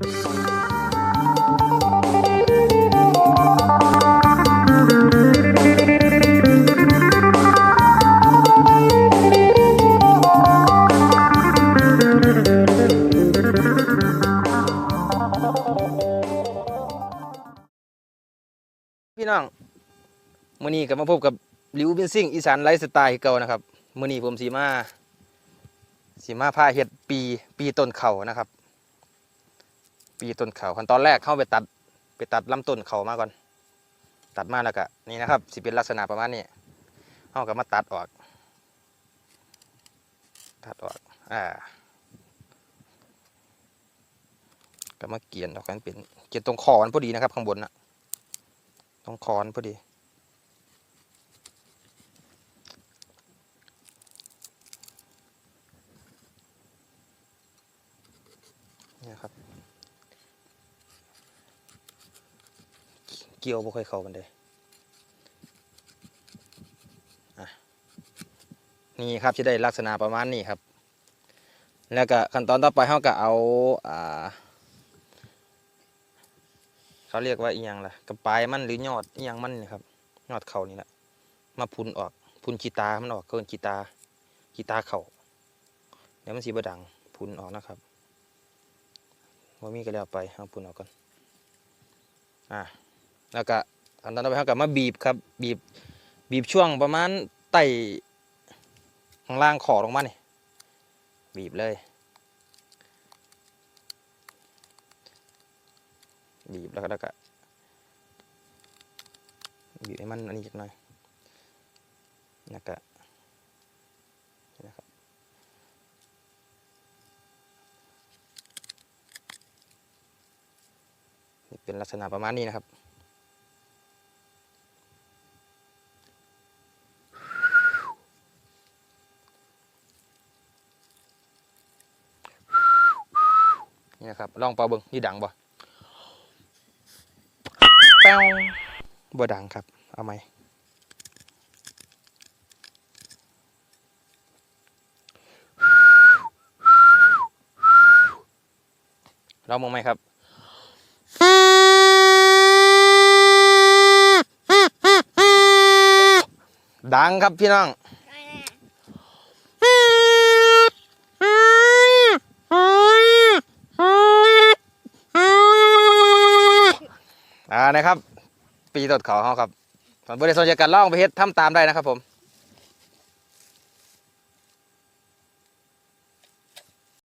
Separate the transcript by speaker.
Speaker 1: พี่น้องมือนี้ก็มาพบกับลิวบินซิ่งอีสานไลฟ์สไตล์เก่านะครับมือนี้ผมสีมาสีมาพาเฮ็ดปีปีต้นเข่านะครับ ปีต้นเขาขั้นตอนแรกเข้าไปตัดไปตัดลำต้นเขามาก่อน ตัดมาแล้วก็นี่นะครับสิเป็นลักษณะประมาณนี้เฮาก็มาตัดออก ตัดออกอ่าก็มาเกลียนออกกันเป็นเกลียนตรงคอมันพอดีนะครับ ข้างบนน่ะต้องคอนพอดีเนี่ยครับ เกี่ยวบ่ค่อยเข้ากันเลยอะนี่ครับจะได้ลักษณะประมาณนี้ครับ แล้วก็ขั้นตอนต่อไปเขาก็เอาอ่าเขาเรียกว่าอีหยังล่ะกระปายมันหรือยอดอีหยังมันนี่ครับยอดเขานี่แหละมาพุนออกพุนกีตามันออกเกินกีตากีตาเขาเดี๋ยวมันสีบดังพุนออกนะครับว่ามีก็แล้วไปเอาพุนออกก่อนอะ แล้วก็อันตอนต่อไปเขากับมาบีบครับบีบบีบช่วงประมาณไต่ข้างล่างขอลงมานี่บีบเลย บีบแล้วก็แล้วก็บีบให้มันอันนี้จักหน่อยแล้วก็นี่นะครับนี่เป็นลักษณะประมาณนี้นะครับ นี่นะครับลองเป่าเบิ้งนี่ดังบ่แป้วบ่ดังครับ เอาไหมเรามองไหมครับดังครับพี่น้อง อ่านะครับ ปีตดเขาเขาครับส่วนบริษัทจะการล่องไปเฮ็ดทำตามได้นะครับผม